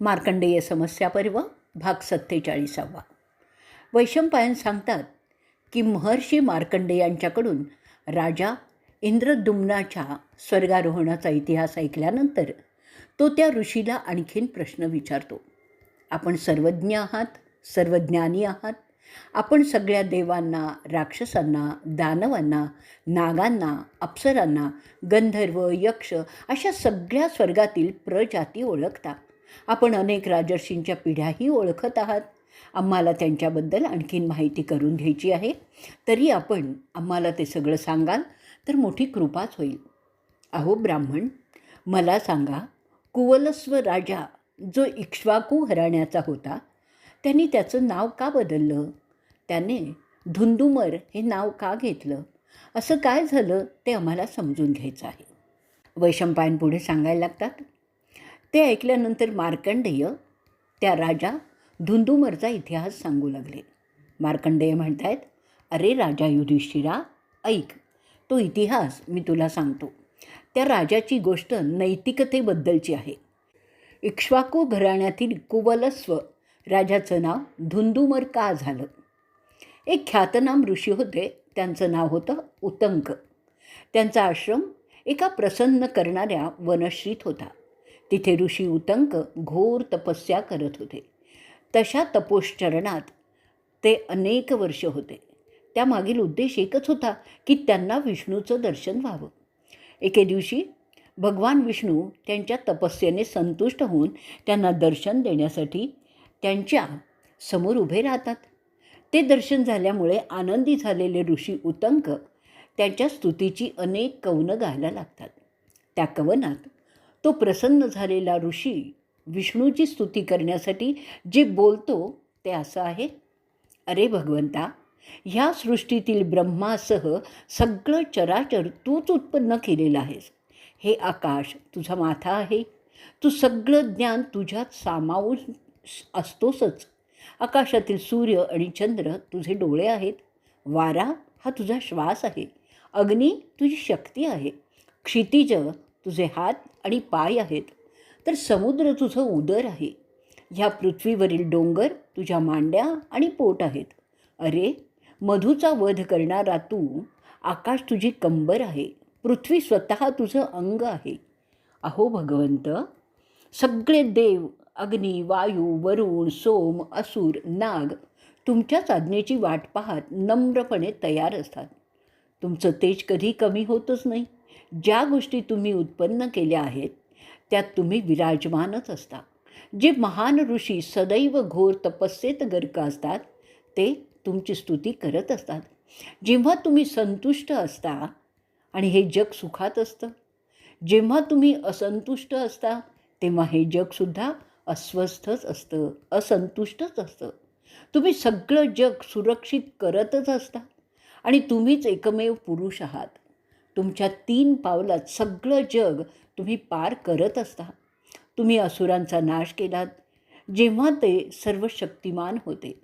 मार्कंडेय समस्या पर्व भाग सत्तेचाळीसावा. वैशंपायन सांगतात की महर्षी मार्कंडेयांच्याकडून राजा इंद्रदुम्नाच्या स्वर्गारोहणाचा इतिहास ऐकल्यानंतर तो त्या ऋषीला आणखीन प्रश्न विचारतो. आपण सर्वज्ञ आहात सर्वज्ञानी आहात आपण सगळ्या देवांना राक्षसांना दानवांना नागांना अप्सरांना गंधर्व यक्ष अशा सगळ्या स्वर्गातील प्रजाती ओळखता. आपण अनेक राजर्षींच्या पिढ्याही ओळखत आहात. आम्हाला त्यांच्याबद्दल आणखीन माहिती करून घ्यायची आहे. तरी आपण आम्हाला ते सगळं सांगाल तर मोठी कृपाच होईल. अहो ब्राह्मण मला सांगा कुवलस्व राजा जो इक्ष्वाकू घराण्याचा होता त्यांनी त्याचं नाव का बदललं? त्याने धुंदुमर हे नाव का घेतलं? असं काय झालं ते आम्हाला समजून घ्यायचं आहे. वैशंपायन पुढे सांगायला लागतात. ते ऐकल्यानंतर मार्कंडेय त्या राजा धुंदुमरचा इतिहास सांगू लागले. मार्कंडेय म्हणत आहेत अरे राजा युधिष्ठिरा ऐक तो इतिहास मी तुला सांगतो. त्या राजाची गोष्ट नैतिकतेबद्दलची आहे. इक्ष्वाकू घराण्यातील कुवलस्व राजाचं नाव धुंदुमर का झालं एक ख्यातनाम ऋषी होते त्यांचं नाव होतं उतंक. त्यांचा आश्रम एका प्रसन्न करणाऱ्या वनश्रीत होता. तिथे ऋषी उतंक घोर तपस्या करत होते. तशा तपोश्चरणात ते अनेक वर्ष होते. त्यामागील उद्देश एकच होता की त्यांना विष्णूचं दर्शन व्हावं. एके दिवशी भगवान विष्णू त्यांच्या तपस्येने संतुष्ट होऊन त्यांना दर्शन देण्यासाठी त्यांच्यासमोर उभे राहतात. ते दर्शन झाल्यामुळे आनंदी झालेले ऋषी उतंक त्यांच्या स्तुतीची अनेक कवनं गायला लागतात. त्या कवनात तो प्रसन्न झालेला ऋषी विष्णूची स्तुती करण्यासाठी जे बोलतो ते असं आहे अरे भगवंता ह्या सृष्टीतील ब्रह्मासह सगळं चराचर तूच उत्पन्न केलेलं आहेस. हे आकाश तुझा माथा आहे. तू सगळं ज्ञान तुझ्यात सामावून असतोसच. आकाशातील सूर्य आणि चंद्र तुझे डोळे आहेत. वारा हा तुझा श्वास आहे. अग्नी तुझी शक्ती आहे. क्षितिज तुझे हात आणि पाय आहेत तर समुद्र तुझं उदर आहे. ह्या पृथ्वीवरील डोंगर तुझ्या मांड्या आणि पोट आहेत. अरे मधूचा वध करणारा तू आकाश तुझी कंबर आहे पृथ्वी स्वतः तुझं अंग आहे. अहो भगवंत सगळे देव अग्नी वायू वरुण सोम असुर नाग तुमच्याच आज्ञेची वाट पाहत नम्रपणे तयार असतात. तुमचं तेज कधी कमी होतच नाही. ज्या गोष्टी तुम्ही उत्पन्न केल्या आहेत त्यात तुम्ही विराजमानच असता. जे महान ऋषी सदैव घोर तपस्येत गर्क असतात ते तुमची स्तुती करत असतात. जेव्हा तुम्ही संतुष्ट असता आणि हे जग सुखात असतं. जेव्हा तुम्ही असंतुष्ट असता तेव्हा हे जगसुद्धा अस्वस्थच असतं असंतुष्टच असतं. तुम्ही सगळं जग सुरक्षित करतच असता. आणि तुम्हीच एकमेव पुरुष आहात. तुमच्या तीन पावलात सगळं जग तुम्ही पार करत असता. तुम्ही असुरांचा नाश केलात. जेव्हा ते सर्व शक्तिमान होते.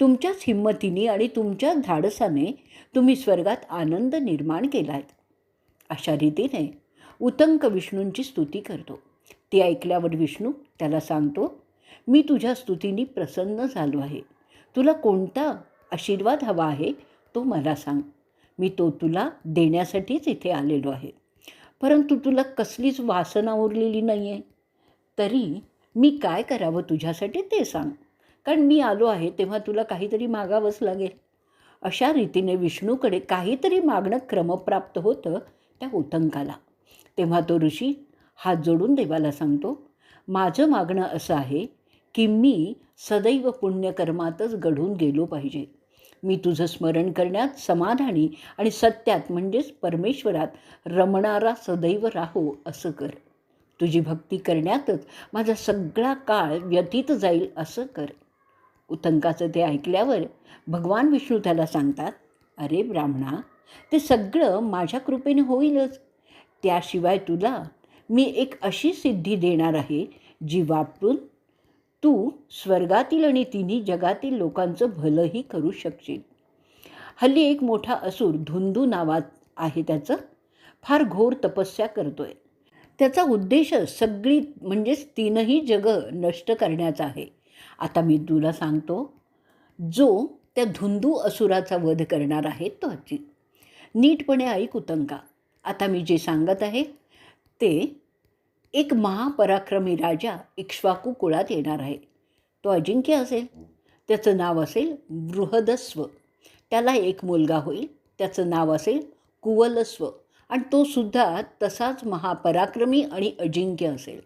तुमच्याच हिंमतीने आणि तुमच्याच धाडसाने तुम्ही स्वर्गात आनंद निर्माण केला आहे अशा रीतीने उतंक विष्णूंची स्तुती करतो. ती ऐकल्यावर विष्णू त्याला सांगतो मी तुझ्या स्तुतीने प्रसन्न झालो आहे. तुला कोणता आशीर्वाद हवा आहे तो मला सांग. मी तो तुला देण्यासाठीच इथे आलेलो आहे. परंतु तुला कसलीच वासना उरलेली नाही आहे तरी मी काय करावं तुझ्यासाठी ते सांग. कारण मी आलो आहे तेव्हा तुला काहीतरी मागावंच लागेल. अशा रीतीने विष्णूकडे काहीतरी मागणं क्रमप्राप्त होतं त्या उतंकाला. तेव्हा तो ऋषी हात जोडून देवाला सांगतो माझं मागणं असं आहे की मी सदैव पुण्यकर्मातच घडून गेलो पाहिजे. मी तुझं स्मरण करण्यात समाधानी आणि सत्यात म्हणजेच परमेश्वरात रमणारा सदैव राहो असं कर. तुझी भक्ती करण्यातच माझा सगळा काळ व्यतीत जाईल असं कर. उतंकाचं ते ऐकल्यावर भगवान विष्णू त्याला सांगतात अरे ब्राह्मणा ते सगळं माझ्या कृपेने होईलच. त्याशिवाय तुला मी एक अशी सिद्धी देणार आहे जी वापरून तू स्वर्गातील आणि तिन्ही जगातील लोकांचं भलंही करू शकशील. हल्ली एक मोठा असूर धुंदू नावात आहे त्याचं. फार घोर तपस्या करतोय. त्याचा उद्देश सगळी म्हणजेच तीनही जगं नष्ट करण्याचा आहे. आता मी तुला सांगतो जो त्या धुंदू असुराचा वध करणार आहे तो अचित नीटपणे ऐक उतंका आता मी जे सांगत आहे ते एक महापराक्रमी राजा इक्ष्वाकू कुळात येणार आहे. तो अजिंक्य असेल. त्याचं नाव असेल बृहदस्व. त्याला एक मुलगा होईल. त्याचं नाव असेल कुवलस्व. आणि तो सुद्धा तसाच महापराक्रमी आणि अजिंक्य असेल.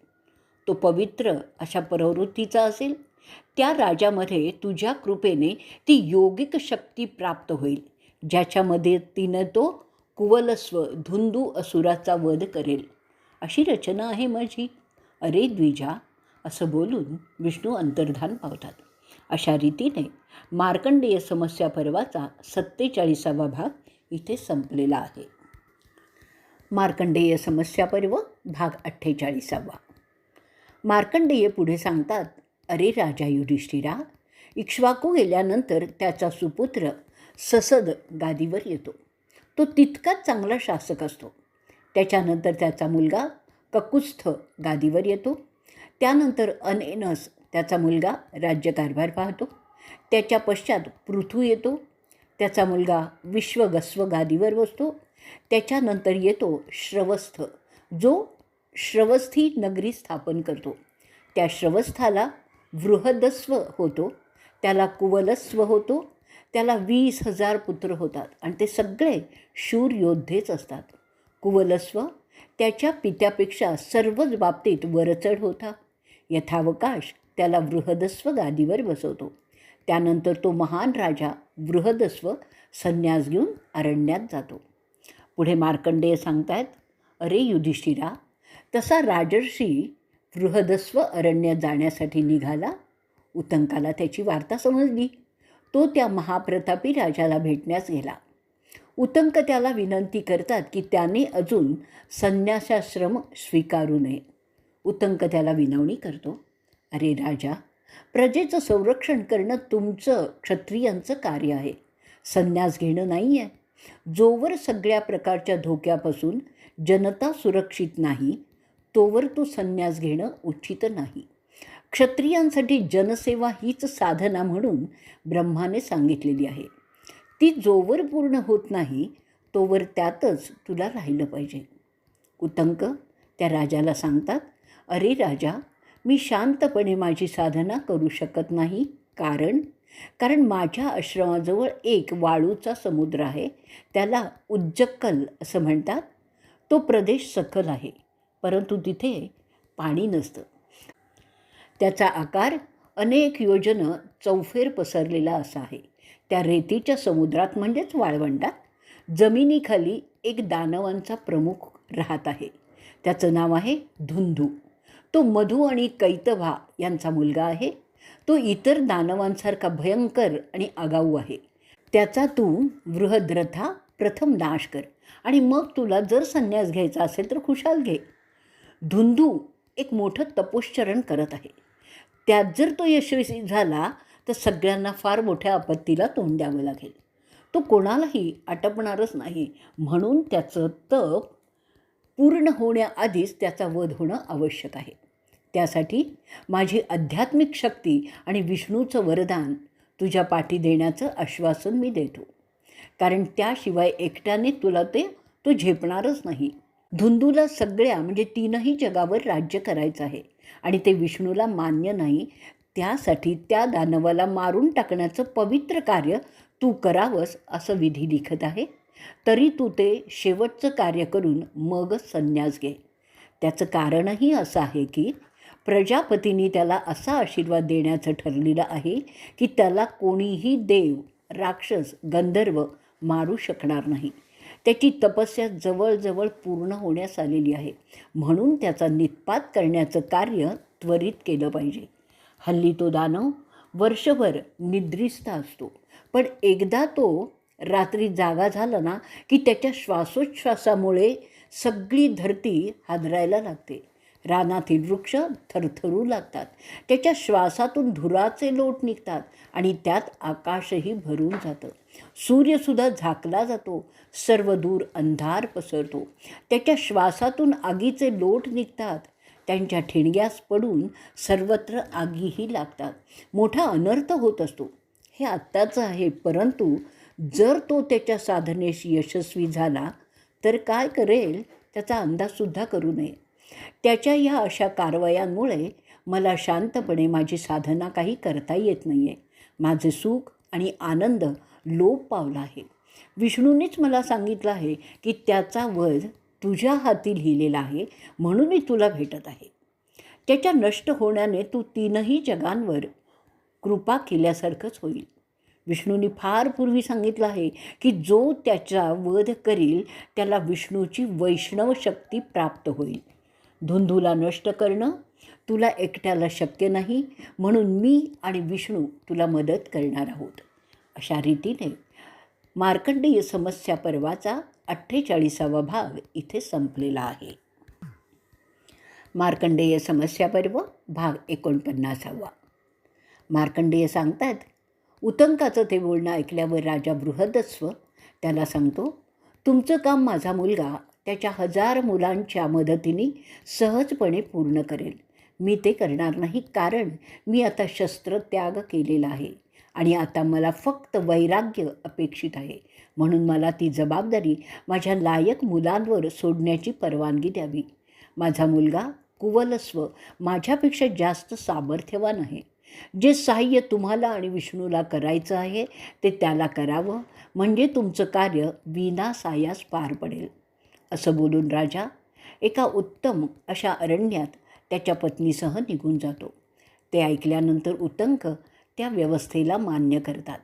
तो पवित्र अशा प्रवृत्तीचा असेल. त्या राजामध्ये तुझ्या कृपेने ती योगिक शक्ती प्राप्त होईल. ज्याच्यामध्ये तिनं तो कुवलस्व धुंदू असुराचा वध करेल. अशी रचना आहे माझी. अरे द्विजा असं बोलून विष्णू अंतर्धान पावतात. अशा रीतीने मार्कंडेय समस्या पर्वाचा सत्तेचाळीसावा भाग इथे संपलेला आहे. मार्कंडेय समस्या पर्व भाग अठ्ठेचाळीसावा. मार्कंडेय पुढे सांगतात अरे राजा युधिष्ठिरा इक्ष्वाकू गेल्यानंतर त्याचा सुपुत्र ससद गादीवर येतो. तो तितकाच चांगला शासक असतो. त्याच्यानंतर त्याचा मुलगा ककुस्थ गादीवर येतो. त्यानंतर अनेनस त्याचा मुलगा राज्यकारभार पाहतो. त्याच्या पश्चात पृथू येतो. त्याचा मुलगा विश्वगस्व गादीवर बसतो. त्याच्यानंतर येतो श्रवस्थ जो श्रवस्थी नगरी स्थापन करतो. त्या श्रवस्थाला बृहदस्व होतो. त्याला कुवलस्व होतो. त्याला वीस हजार पुत्र होतात आणि ते सगळे शूर योद्धेच असतात. कुवलस्व त्याच्या पित्यापेक्षा सर्वच बाबतीत वरचढ होता. यथावकाश त्याला बृहदस्व गादीवर बसवतो. त्यानंतर तो महान राजा बृहदस्व संन्यास घेऊन अरण्यात जातो. पुढे मार्कंडेय सांगतायत अरे युधिष्ठिरा तसा राजर्षी बृहदस्व अरण्यात जाण्यासाठी निघाला? उतंकाला त्याची वार्ता समजली. तो त्या महाप्रतापी राजाला भेटण्यास गेला. उतंक त्याला विनंती करतात की त्याने अजून संन्यासाश्रम स्वीकारू नये. उतंक त्याला विनवणी करतो अरे राजा प्रजेचं संरक्षण करणं तुमचं क्षत्रियांचं कार्य आहे. संन्यास घेणं नाही आहे जोवर सगळ्या प्रकारच्या धोक्यापासून जनता सुरक्षित नाही तोवर तो संन्यास घेणं उचित नाही. क्षत्रियांसाठी जनसेवा हीच साधना म्हणून ब्रह्माने सांगितलेली आहे. ती जोवर पूर्ण होत नाही तोवर त्यातच तुला राहिलं पाहिजे. उतंक त्या राजाला सांगतात अरे राजा मी शांतपणे माझी साधना करू शकत नाही. कारण कारण माझ्या आश्रमाजवळ एक वाळूचा समुद्र आहे त्याला उज्जक्कल असं म्हणतात. तो प्रदेश सखल आहे परंतु तिथे पाणी नसतं. त्याचा आकार अनेक योजनं चौफेर पसरलेला असा आहे. त्या रेतीच्या समुद्रात म्हणजेच वाळवंटात जमिनीखाली एक दानवांचा प्रमुख राहत आहे. त्याचं नाव आहे धुंधू. तो मधू आणि कैतभा यांचा मुलगा आहे. तो इतर दानवांसारखा भयंकर आणि आगाऊ आहे. त्याचा तू बृहद्रथा प्रथम नाश कर आणि मग तुला जर संन्यास घ्यायचा असेल तर खुशाल घे. धुंधू एक मोठं तपोश्चरण करत आहे. त्यात जर तो यशस्वी झाला तर सगळ्यांना फार मोठ्या आपत्तीला तोंड द्यावं लागेल. तो कोणालाही आटपणारच नाही. म्हणून त्याचं तप पूर्ण होण्याआधीच त्याचा वध होणं आवश्यक आहे. त्यासाठी माझी आध्यात्मिक शक्ती आणि विष्णूचं वरदान तुझ्या पाठी देण्याचं आश्वासन मी देतो. कारण त्याशिवाय एकट्याने तुला ते तो झेपणारच नाही. धुंदूला सगळ्या म्हणजे तीनही जगावर राज्य करायचं आहे आणि ते विष्णूला मान्य नाही त्यासाठी त्या दानवाला मारून टाकण्याचं पवित्र कार्य तू करावंस असं विधी लिखत आहे. तरी तू ते शेवटचं कार्य करून मगच संन्यास घे. त्याचं कारणही असं आहे की प्रजापतींनी त्याला असा आशीर्वाद देण्याचं ठरलेलं आहे की त्याला कोणीही देव राक्षस गंधर्व मारू शकणार नाही. त्याची तपस्या जवळजवळ पूर्ण होण्यास आलेली आहे. म्हणून त्याचा नितपात करण्याचं कार्य त्वरित केलं पाहिजे. हल्ली तो दानव वर्षभर निद्रिस्त असतो. पण एकदा तो रात्री जागा झाला ना की त्याच्या श्वासोच्छ्वासामुळे सगळी धरती हादरायला लागते. रानातील वृक्ष थरथरू लागतात. त्याच्या श्वासातून धुराचे लोट निघतात आणि त्यात आकाशही भरून जातं. सूर्यसुद्धा झाकला जातो. सर्व दूर अंधार पसरतो. त्याच्या श्वासातून आगीचे लोट निघतात. त्यांच्या ठिणग्यास पडून सर्वत्र आगीही लागतात. मोठा अनर्थ होत असतो. हे आत्ताचं आहे परंतु जर तो त्याच्या साधनेस यशस्वी झाला तर काय करेल त्याचा अंदाजसुद्धा करू नये. त्याच्या ह्या अशा कारवायांमुळे मला शांतपणे माझी साधना काही करता येत नाही आहे माझे सुख आणि आनंद लोप पावला आहे. विष्णूनेच मला सांगितलं आहे की त्याचा वध तुझ्या हाती लिहिलेला आहे म्हणून मी तुला भेटत आहे. त्याच्या नष्ट होण्याने तू तीनही जगांवर कृपा केल्यासारखंच होईल. विष्णूंनी फार पूर्वी सांगितलं आहे की जो त्याचा वध करील त्याला विष्णूची वैष्णव शक्ती प्राप्त होईल. धुंधूला नष्ट करणं तुला एकट्याला शक्य नाही म्हणून मी आणि विष्णू तुला मदत करणार आहोत. अशा रीतीने मार्कंडेय समस्या पर्वाचा अठ्ठेचाळीसावा भाग इथे संपलेला आहे. मार्कंडेय समस्या पर्व भाग एकोणपन्नासावा. मार्कंडेय सांगतात उतंकाचं ते बोलणं ऐकल्यावर राजा बृहदस्व त्याला सांगतो तुमचं काम माझा मुलगा त्याच्या हजार मुलांच्या मदतीने सहजपणे पूर्ण करेल. मी ते करणार नाही कारण मी आता शस्त्रत्याग केलेला आहे आणि आता मला फक्त वैराग्य अपेक्षित आहे. म्हणून मला ती जबाबदारी माझ्या लायक मुलांवर सोडण्याची परवानगी द्यावी. माझा मुलगा कुवलस्व माझ्यापेक्षा जास्त सामर्थ्यवान आहे. जे सहाय्य तुम्हाला आणि विष्णूला करायचं आहे ते त्याला करावं. म्हणजे तुमचं कार्य विनासायास पार पडेल. असं बोलून राजा एका उत्तम अशा अरण्यात त्याच्या पत्नीसह निघून जातो. ते ऐकल्यानंतर उतंक त्या व्यवस्थेला मान्य करतात.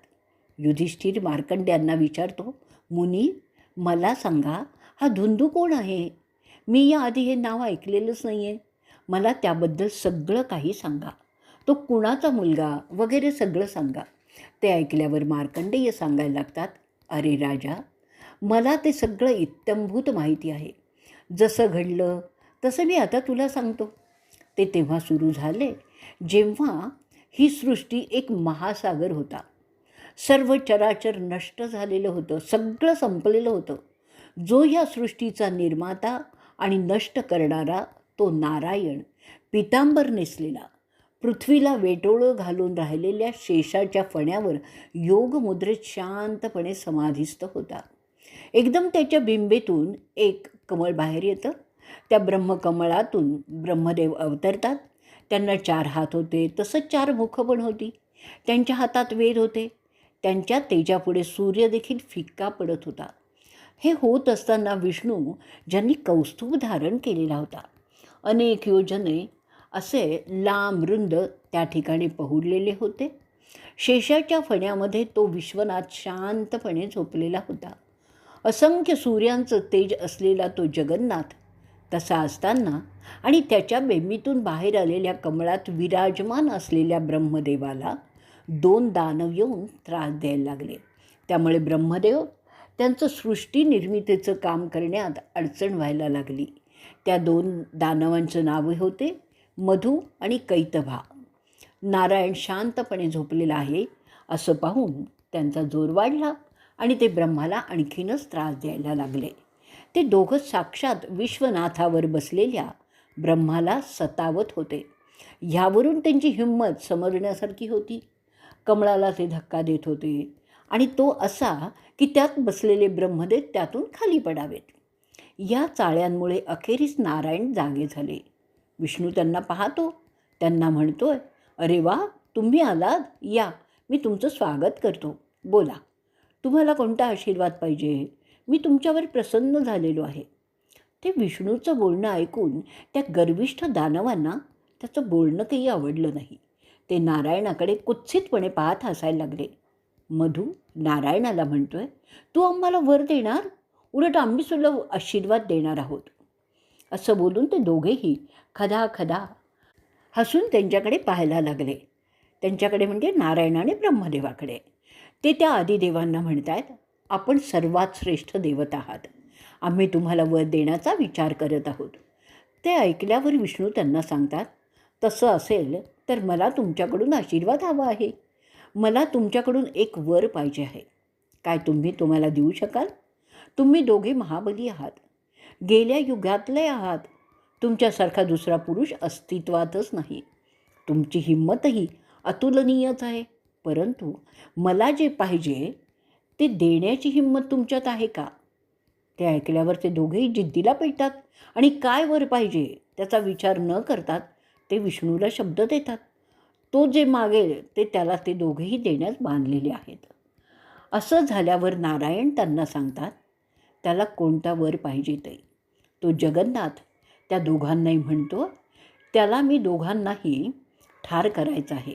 युधिष्ठिर मार्कंड्यांना विचारतो मुनी मला सांगा हा धुंदू कोण आहे? मी याआधी हे नाव ऐकलेलंच नाही आहे मला त्याबद्दल सगळं काही सांगा. तो कुणाचा मुलगा? वगैरे सगळं सांगा. ते ऐकल्यावर मार्कंडेय सांगायला लागतात अरे राजा मला ते सगळं इत्तंभूत माहिती आहे. जसं घडलं तसं मी आता तुला सांगतो. ते तेव्हा सुरू झाले जेव्हा ही सृष्टी एक महासागर होता. सर्व चराचर नष्ट झालेलं होतं सगळं संपलेलं होतं. जो ह्या सृष्टीचा निर्माता आणि नष्ट करणारा तो नारायण पितांबर नेसलेला पृथ्वीला वेटोळं घालून राहिलेल्या शेषाच्या फण्यावर योगमुद्रेत शांतपणे समाधिस्थ होता. एकदम त्याच्या बिंबेतून एक कमळ बाहेर येतं. त्या ब्रह्मकमळातून ब्रह्मदेव अवतरतात. त्यांना चार हात होते तसंच चार मुखं पण होती. त्यांच्या हातात वेद होते. त्यांच्या तेजापुढे सूर्य देखील फिक्का पडत होता. हे होत असताना विष्णू ज्यांनी कौस्तुभ धारण केलेला होता. अनेक योजने असे लांब रुंद त्या ठिकाणी पहुडलेले होते. शेषाच्या फण्यामध्ये तो विश्वनाथ शांतपणे झोपलेला होता. असंख्य सूर्यांचं तेज असलेला तो जगन्नाथ तसा असताना आणि त्याच्या बेंबीतून बाहेर आलेल्या कमळात विराजमान असलेल्या ब्रह्मदेवाला दोन दानव येऊन त्रास द्यायला लागले. त्यामुळे ब्रह्मदेव त्यांचं सृष्टी निर्मितीचं काम करण्यात अडचण व्हायला लागली. त्या दोन दानवांचं नावे होते मधू आणि कैतभा. नारायण शांतपणे झोपलेला आहे असं पाहून त्यांचा जोर वाढला आणि ते ब्रह्माला आणखीनच त्रास द्यायला लागले. ते दोघं साक्षात विश्वनाथावर बसलेल्या ब्रह्माला सतावत होते. ह्यावरून त्यांची हिंमत समजण्यासारखी होती. कमळाला ते धक्का देत होते. आणि तो असा की त्यात बसलेले ब्रह्मदेव त्यातून खाली पडावेत. या चाळ्यांमुळे अखेरीस नारायण जागे झाले. विष्णू त्यांना पाहतो. त्यांना म्हणतोय अरे वा तुम्ही आलात? या मी तुमचं स्वागत करतो. बोला. तुम्हाला कोणता आशीर्वाद पाहिजे? मी तुमच्यावर प्रसन्न झालेलो आहे. ते विष्णूचं बोलणं ऐकून त्या गर्विष्ठ दानवांना त्याचं बोलणं काही आवडलं नाही. ते नारायणाकडे कुत्सितपणे पाहत हसायला लागले. मधू नारायणाला म्हणतोय तू आम्हाला वर देणार? उलट आम्ही सुद्धा आशीर्वाद देणार आहोत. असं बोलून ते दोघेही खदा खदा हसून त्यांच्याकडे पाहायला लागले. त्यांच्याकडे म्हणजे नारायण आणि ब्रह्मदेवाकडे. ते त्या आदिदेवांना म्हणत आहेत आपण सर्वात श्रेष्ठ देवत आहात. आम्ही तुम्हाला वर देण्याचा विचार करत आहोत. ते ऐकल्यावर विष्णू त्यांना सांगतात तसं असेल तर मला तुमच्याकडून आशीर्वाद हवा आहे. मला तुमच्याकडून एक वर पाहिजे आहे. काय तुम्ही तुम्हाला देऊ शकाल? तुम्ही दोघे महाबली आहात. गेल्या युगातले आहात. तुमच्यासारखा दुसरा पुरुष अस्तित्वातच नाही. तुमची हिंमतही अतुलनीयच आहे. परंतु मला जे पाहिजे ते देण्याची हिंमत तुमच्यात आहे का? ते ऐकल्यावर ते दोघेही जिद्दीला पेटतात. आणि काय वर पाहिजे त्याचा विचार न करतात ते विष्णूला शब्द देतात. तो जे मागेल ते त्याला ते दोघेही देण्यास बांधलेले आहेत. असं झाल्यावर नारायण त्यांना सांगतात त्याला कोणता वर पाहिजे ते? तो जगन्नाथ. त्या दोघांनाही म्हणतो त्याला मी दोघांनाही ठार करायचं आहे.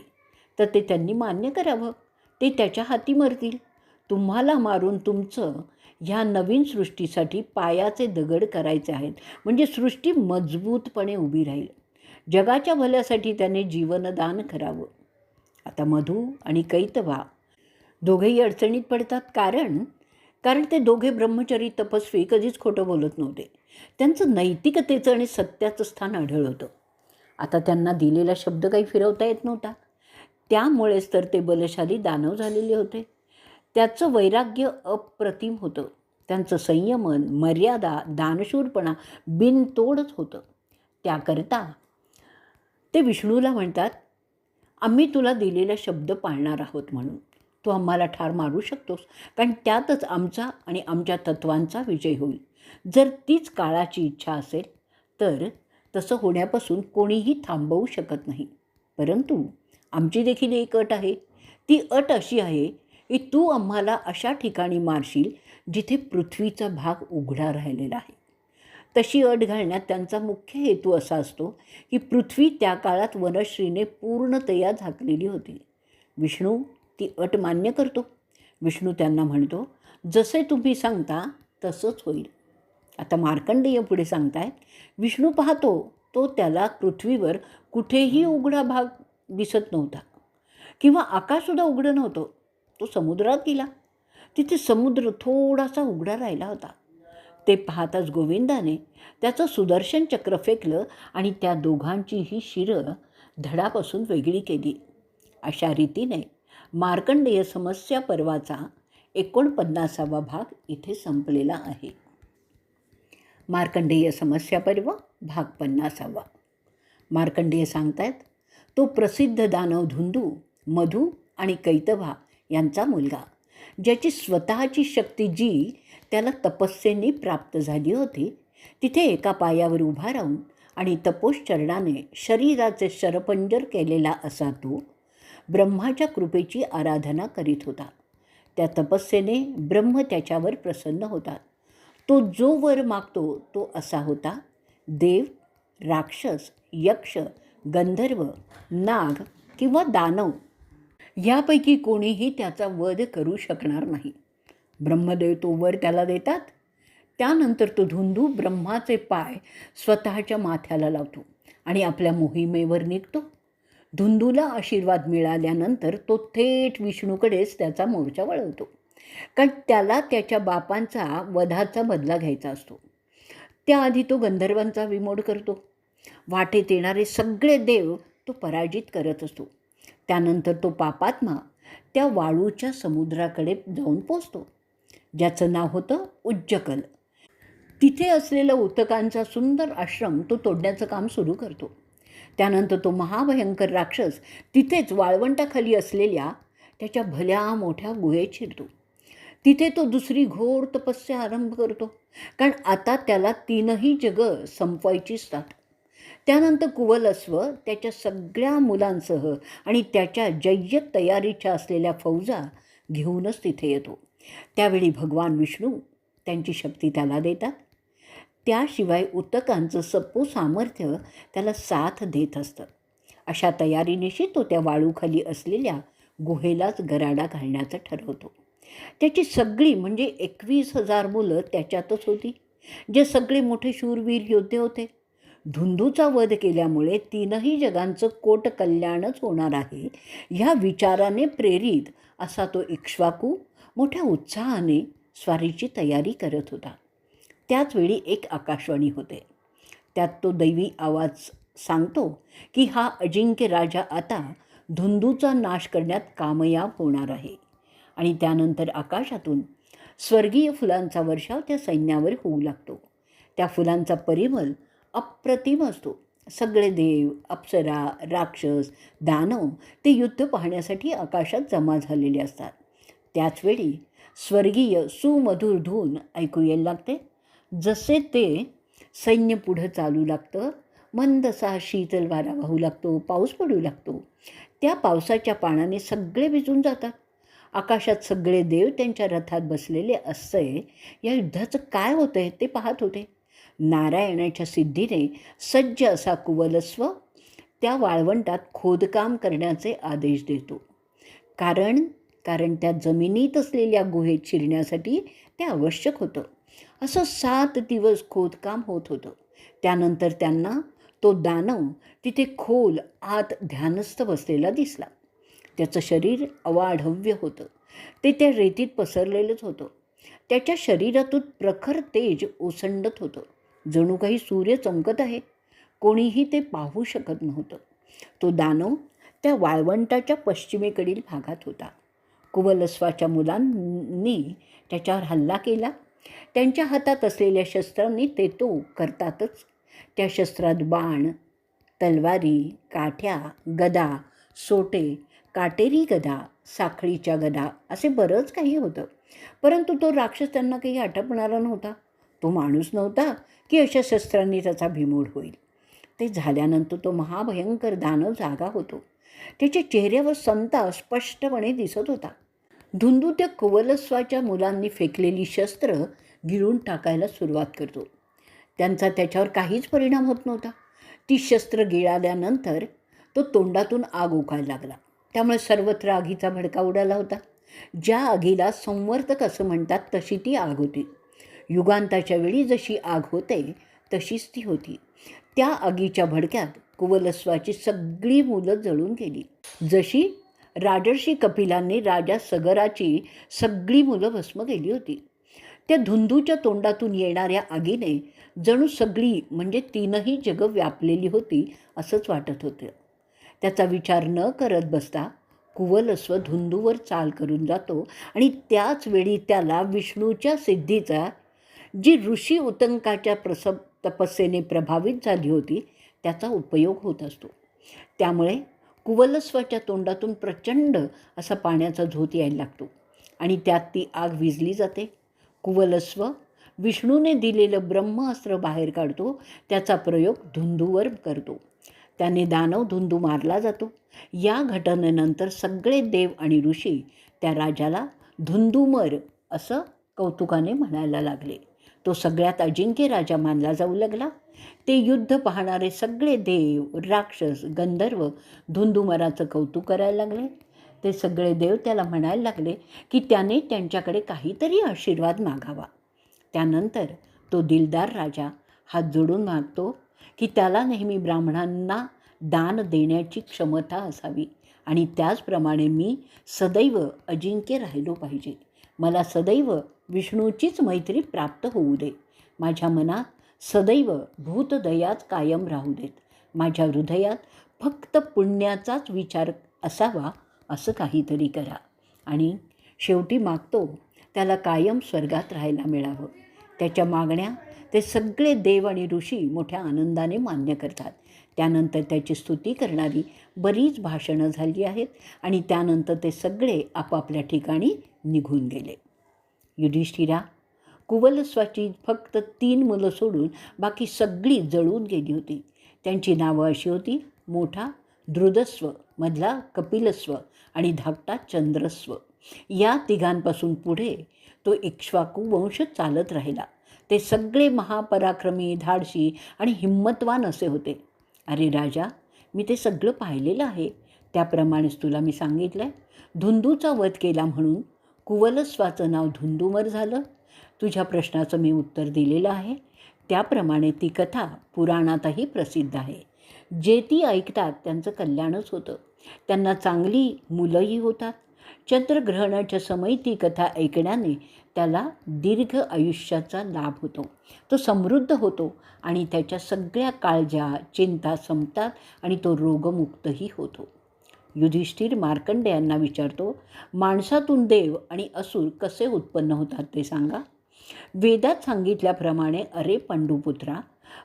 तर ते त्यांनी मान्य करावं. ते त्याच्या हाती मरतील. तुम्हाला मारून तुमचं ह्या नवीन सृष्टीसाठी पायाचे दगड करायचे आहेत. म्हणजे सृष्टी मजबूतपणे उभी राहील. जगाच्या भल्यासाठी त्याने जीवनदान करावं. आता मधू आणि कैतवा दोघेही अडचणीत पडतात. कारण कारण ते दोघे ब्रह्मचरी तपस्वी कधीच खोटं बोलत नव्हते. त्यांचं नैतिकतेचं आणि सत्याचं स्थान आढळ होतं. आता त्यांना दिलेला शब्द काही फिरवता येत नव्हता. त्यामुळेच तर ते बलशाली दानव झालेले होते. त्याचं वैराग्य अप्रतिम होतं. त्यांचं संयमन मर्यादा दानशूरपणा बिनतोडच होतं. त्याकरता ते विष्णूला म्हणतात आम्ही तुला दिलेला शब्द पाळणार आहोत म्हणून. तू आम्हाला ठार मारू शकतोस कारण त्यातच आमचा आणि आमच्या तत्वांचा विजय होईल. जर तीच काळाची इच्छा असेल तर तसं होण्यापासून कोणीही थांबवू शकत नाही. परंतु आमची देखील एक अट आहे. ती अट अशी आहे की तू आम्हाला अशा ठिकाणी मारशील जिथे पृथ्वीचा भाग उघडा राहिलेला आहे. तशी अट घालण्यात त्यांचा मुख्य हेतू असा असतो की पृथ्वी त्या काळात वनश्रीने पूर्णतया झाकलेली होती. विष्णू ती अट मान्य करतो. विष्णू त्यांना म्हणतो जसे तुम्ही सांगता तसंच होईल. आता मार्कंडेय पुढे सांगतायत विष्णू पाहतो तो त्याला पृथ्वीवर कुठेही उघडा भाग दिसत नव्हता. किंवा आकाशसुद्धा उघडं नव्हतं. तो समुद्रात गेला. तिथे समुद्र थोडासा उघडा राहिला होता. ते पाहताच गोविंदाने त्याचं सुदर्शन चक्र फेकलं आणि त्या दोघांचीही शिरं धडापासून वेगळी केली. अशा रीतीने मार्कंडेय समस्या पर्वाचा एकोणपन्नासावा भाग इथे संपलेला आहे. मार्कंडेय समस्या पर्व भाग पन्नासावा. मार्कंडेय सांगतायत तो प्रसिद्ध दानव धुंदू मधू आणि कैतभा यांचा मुलगा ज्याची स्वतःची शक्ती जी त्याला तपस्येनी प्राप्त झाली होती. तिथे एका पायावर उभा राहून आणि तपोश्चरणाने शरीराचे शरपंजर केलेला असा तो ब्रह्माच्या कृपेची आराधना करीत होता. त्या तपस्येने ब्रह्म त्याच्यावर प्रसन्न होतात तो जो वर मागतो तो असा होता. देव राक्षस यक्ष गंधर्व नाग किंवा दानव यापैकी कोणीही त्याचा वध करू शकणार नाही. ब्रह्मदेव तो वर त्याला देतात. त्यानंतर तो धुंदू ब्रह्माचे पाय स्वतःच्या माथ्याला लावतो आणि आपल्या मोहिमेवर निघतो. धुंदूला आशीर्वाद मिळाल्यानंतर तो थेट विष्णूकडेच त्याचा मोर्चा वळवतो. कारण त्याला त्याच्या बापांचा वधाचा बदला घ्यायचा असतो. त्याआधी तो गंधर्वांचा विमोड करतो. वाटेत येणारे सगळे देव तो पराजित करत असतो. त्यानंतर तो पापात्मा त्या वाळूच्या समुद्राकडे जाऊन पोचतो. ज्याचं नाव होतं उज्जकल. तिथे असलेलं उतकांचा सुंदर आश्रम तो तोडण्याचं काम सुरू करतो. त्यानंतर तो महाभयंकर राक्षस तिथेच वाळवंटाखाली असलेल्या त्याच्या भल्या मोठ्या गुहेत शिरतो. तिथे तो दुसरी घोर तपस्या आरंभ करतो. कारण आता त्याला तीनही जगं संपवायची असतात. त्यानंतर कुवलस्व त्याच्या सगळ्या मुलांसह आणि त्याच्या जय्यत तयारीच्या असलेल्या फौजा घेऊनच तिथे येतो. त्यावेळी भगवान विष्णू त्यांची शक्ती त्याला देतात. त्याशिवाय उतकांचं सप्पू सामर्थ्य त्याला साथ देत असतं. अशा तयारीनिशी तो त्या वाळूखाली असलेल्या गुहेलाच गराडा घालण्याचं ठरवतो. त्याची सगळी म्हणजे एकवीस हजार मुलं त्याच्यातच होती. जे सगळे मोठे शूरवीर योद्धे होते. धुंदूचा वध केल्यामुळे तीनही जगांचं कोट कल्याणच होणार आहे. ह्या विचाराने प्रेरित असा तो इक्ष्वाकू मोठ्या उत्साहाने स्वारीची तयारी करत होता. त्याचवेळी एक आकाशवाणी होते. त्यात तो दैवी आवाज सांगतो की हा अजिंक्य राजा आता धुंदूचा नाश करण्यात कामयाब होणार आहे. आणि त्यानंतर आकाशातून स्वर्गीय फुलांचा वर्षाव त्या सैन्यावर होऊ लागतो. त्या फुलांचा परिमल अप्रतिम असतो. सगळे देव अप्सरा राक्षस दानव ते युद्ध पाहण्यासाठी आकाशात जमा झालेले असतात. त्याचवेळी स्वर्गीय सुमधुर धून ऐकू यायला लागते. जसे ते सैन्य पुढं चालू लागतं मंदसा शीतल वारा वाहू लागतो पाऊस पडू लागतो. त्या पावसाच्या पाण्याने सगळे भिजून जातात. आकाशात सगळे देव त्यांच्या रथात बसलेले असते या युद्धाचं काय होतं आहे ते पाहत होते. नारायणाच्या सिद्धीने सज्ज असा कुवलस्व त्या वाळवंटात खोदकाम करण्याचे आदेश देतो. कारण कारण त्या जमिनीत असलेल्या गुहेत शिरण्यासाठी ते आवश्यक होतं. असं सात दिवस खोदकाम होत होतं. त्यानंतर त्यांना तो दानव तिथे खोल आत ध्यानस्थ बसलेला दिसला. त्याचं शरीर अवाढव्य होतं. ते त्या रेतीत पसरलेलंच होतं. त्याच्या शरीरातून प्रखर तेज ओसंडत होतं. जणू काही सूर्य चमकत आहे. कोणीही ते पाहू शकत नव्हतं. तो दानव त्या वाळवंटाच्या पश्चिमेकडील भागात होता. कुवलस्वाच्या मुलांनी त्याच्यावर हल्ला केला. त्यांच्या हातात असलेल्या शस्त्रांनी ते तो करतातच. त्या शस्त्रात बाण तलवारी काठ्या गदा सोटे काटेरी गदा साखळीच्या गदा असे बरंच काही होतं. परंतु तो राक्षस त्यांना काही आटपणारा नव्हता. तो माणूस नव्हता की अशा शस्त्रांनी त्याचा भीमोड होईल. ते झाल्यानंतर तो महाभयंकर दानव जागा होतो. त्याच्या चेहऱ्यावर संता स्पष्टपणे दिसत होता. धुंदू त्या कुवलस्वाच्या मुलांनी फेकलेली शस्त्र गिळून टाकायला सुरुवात करतो. त्यांचा त्याच्यावर काहीच परिणाम होत नव्हता. ती शस्त्र गिळाल्यानंतर तो तोंडातून आग उकायला लागला. त्यामुळे सर्वत्र आगीचा भडका उडाला होता. ज्या आगीला संवर्तक असं म्हणतात तशी ती आग होती. युगांताच्या वेळी जशी आग होते तशीच ती होती. त्या आगीच्या भडक्यात कुवलस्वाची सगळी मुलं जळून गेली. जशी राजर्षी कपिलांनी राजा सगराची सगळी मुलं भस्म केली होती. त्या धुंदूच्या तोंडातून येणाऱ्या आगीने जणू सगळी म्हणजे तीनही जगं व्यापलेली होती असंच वाटत होतं. त्याचा विचार न करत बसता कुवलस्व धुंदूवर चाल करून जातो आणि त्याच वेळी त्याला विष्णूच्या सिद्धीचा जी ऋषी उतंकाच्या प्रस तपस्येने प्रभावित झाली होती त्याचा उपयोग होत असतो. त्यामुळे कुवलस्वाच्या तोंडातून प्रचंड असा पाण्याचा झोत यायला लागतो आणि त्यात ती आग विजली जाते. कुवलस्व विष्णूने दिलेलं ब्रह्मास्त्र बाहेर काढतो त्याचा प्रयोग धुंदूवर करतो. त्याने दानव धुंदू मारला जातो. या घटनेनंतर सगळे देव आणि ऋषी त्या राजाला धुंदूमर असं कौतुकाने म्हणायला लागले. तो सगळ्यात अजिंक्य राजा मानला जाऊ लागला. ते युद्ध पाहणारे सगळे देव राक्षस गंधर्व धुंदुमराचं कौतुक करायला लागले. ते सगळे देव त्याला म्हणायला लागले की त्याने त्यांच्याकडे काहीतरी आशीर्वाद मागावा. त्यानंतर तो दिलदार राजा हात जोडून मागतो की त्याला नेहमी ब्राह्मणांना दान देण्याची क्षमता असावी आणि त्याचप्रमाणे मी सदैव अजिंक्य राहिलो पाहिजे. मला सदैव विष्णूचीच मैत्री प्राप्त होऊ दे. माझ्या मनात सदैव भूतदयाच कायम राहू देत. माझ्या हृदयात फक्त पुण्याचाच विचार असावा असं काहीतरी करा. आणि शेवटी मागतो त्याला कायम स्वर्गात राहायला मिळावं. त्याच्या मागण्या ते सगळे देव आणि ऋषी मोठ्या आनंदाने मान्य करतात. त्यानंतर त्याची स्तुती करणारी बरीच भाषणं झाली आहेत आणि त्यानंतर ते सगळे आपापल्या ठिकाणी निघून गेले. युधिष्ठिरा कुवलस्वाची फक्त तीन मुलं सोडून बाकी सगळी जळून गेली होती. त्यांची नावं अशी होती मोठा द्रुदस्व मधला कपिलस्व आणि धाकटा चंद्रस्व. या तिघांपासून पुढे तो इक्ष्वाकू वंश चालत राहिला. ते सगळे महापराक्रमी धाडशी आणि हिंमतवान असे होते. अरे राजा मी ते सगळं पाहिलेलं आहे. त्याप्रमाणेच तुला मी सांगितलं आहे धुंदूचा वध केला म्हणून कुवलस्वाचं नाव धुंदूमर झालं. तुझ्या प्रश्नाचं मी उत्तर दिलेलं आहे. त्याप्रमाणे ती कथा पुराणातही प्रसिद्ध आहे. जे ती ऐकतात त्यांचं कल्याणच होतं. त्यांना चांगली मुलंही होतात. चंद्रग्रहणाच्या समयी ती कथा ऐकण्याने त्याला दीर्घ आयुष्याचा लाभ होतो. तो समृद्ध होतो आणि त्याच्या सगळ्या काळज्या चिंता संपतात आणि तो रोगमुक्तही होतो. युधिष्ठिर मार्कंडेयांना विचारतो माणसातून देव आणि असुर कसे उत्पन्न होतात ते सांगा. वेदात सांगितल्याप्रमाणे अरे पंडुपुत्रा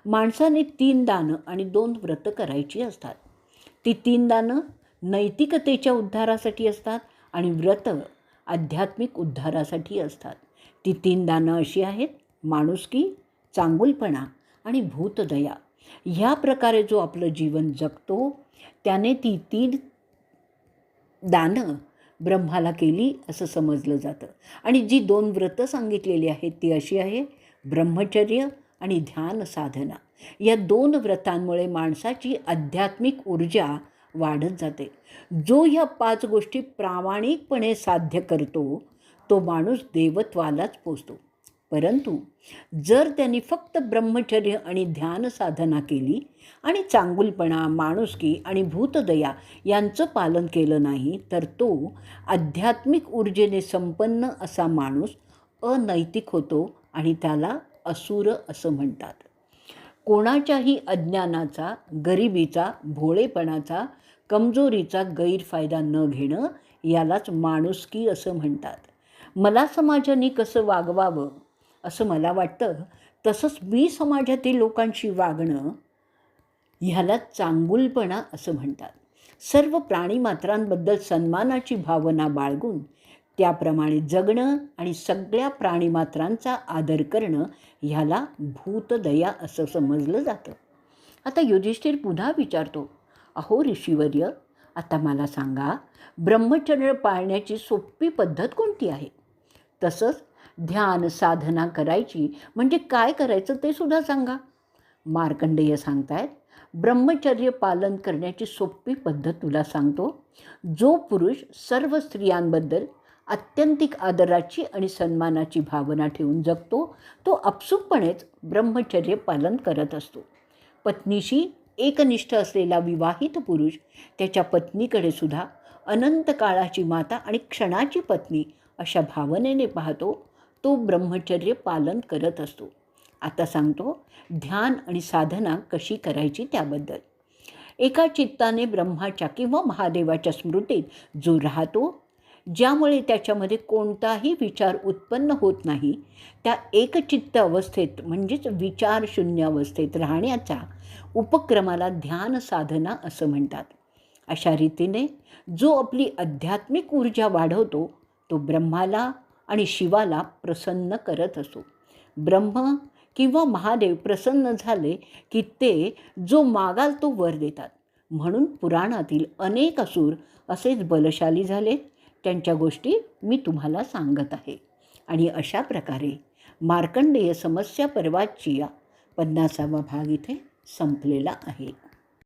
माणसाने तीन दानं आणि दोन व्रतं करायची असतात. ती तीन दानं नैतिकतेच्या उद्धारासाठी असतात आणि व्रत आध्यात्मिक उद्धारासाठी असतात. ती तीन दानं अशी आहेत माणुसकी चांगुलपणा आणि भूतदया. ह्या प्रकारे जो आपलं जीवन जगतो त्याने ती तीन दानं ब्रह्माला केली असं समजलं जातं. आणि जी दोन व्रतं सांगितलेली आहेत ती अशी आहे ब्रह्मचर्य आणि ध्यान साधना. या दोन व्रतांमुळे माणसाची आध्यात्मिक ऊर्जा वाढत जाते. जो ह्या पाच गोष्टी प्रामाणिकपणे साध्य करतो तो माणूस देवत्वालाच पोचतो परंतु जर त्यांनी फक्त ब्रह्मचर्य आणि ध्यान साधना केली आणि चांगुलपणा माणुसकी आणि भूतदया यांचं पालन केलं नाही तर तो आध्यात्मिक ऊर्जेने संपन्न असा माणूस अनैतिक होतो आणि त्याला असुर असं म्हणतात. कोणाच्याही अज्ञानाचा गरिबीचा भोळेपणाचा कमजोरीचा गैरफायदा न घेणं यालाच माणुसकी असं म्हणतात. मला समाजाने कसं वागवावं? असं मला वाटतं. तसंच मी समाजातील लोकांशी वागणं ह्याला चांगुलपणा असं म्हणतात. सर्व प्राणीमात्रांबद्दल सन्मानाची भावना बाळगून त्याप्रमाणे जगणं आणि सगळ्या प्राणीमात्रांचा आदर करणं ह्याला भूतदया असं समजलं जातं. आता युधिष्ठिर पुन्हा विचारतो अहो ऋषिवर्य आता मला सांगा ब्रह्मचर्य पाळण्याची सोपी पद्धत कोणती आहे? तसंच ध्यान साधना करायची. म्हणजे काय करायचं ते सुद्धा सांगा. मार्कंडेय सांगतायत ब्रह्मचर्य पालन करण्याची सोपी पद्धत तुला सांगतो. जो पुरुष सर्व स्त्रियांबद्दल आत्यंतिक आदराची आणि सन्मानाची भावना ठेवून जगतो तो अपसुकपणेच ब्रह्मचर्य पालन करत असतो. पत्नीशी एकनिष्ठ असलेला विवाहित पुरुष त्याच्या पत्नीकडे सुद्धा अनंत काळाची माता आणि क्षणाची पत्नी अशा भावनेने पाहतो. तो ब्रह्मचर्य पालन करत असतो. आता सांगतो ध्यान आणि साधना कशी करायची त्याबद्दल. एका चित्ताने ब्रह्माच्या किंवा महादेवाच्या स्मृतीत जो राहतो ज्यामुळे त्याच्यामध्ये कोणताही विचार उत्पन्न होत नाही त्या एकचित्त अवस्थेत म्हणजेच विचारशून्य अवस्थेत राहण्याचा उपक्रमाला ध्यान साधना असं म्हणतात. अशा रीतीने जो आपली आध्यात्मिक ऊर्जा वाढवतो तो ब्रह्माला आणि शिवाला प्रसन्न करत असो. ब्रह्म किंवा महादेव प्रसन्न झाले की ते जो मागाल तो वर देतात. म्हणून पुराणातील अनेक असूर असेच बलशाली झाले. त्यांच्या गोष्टी मी तुम्हाला सांगत आहे. आणि अशा प्रकारे मार्कंडेय समस्या पर्वाची पन्नासावा भाग इथे संपलेला आहे.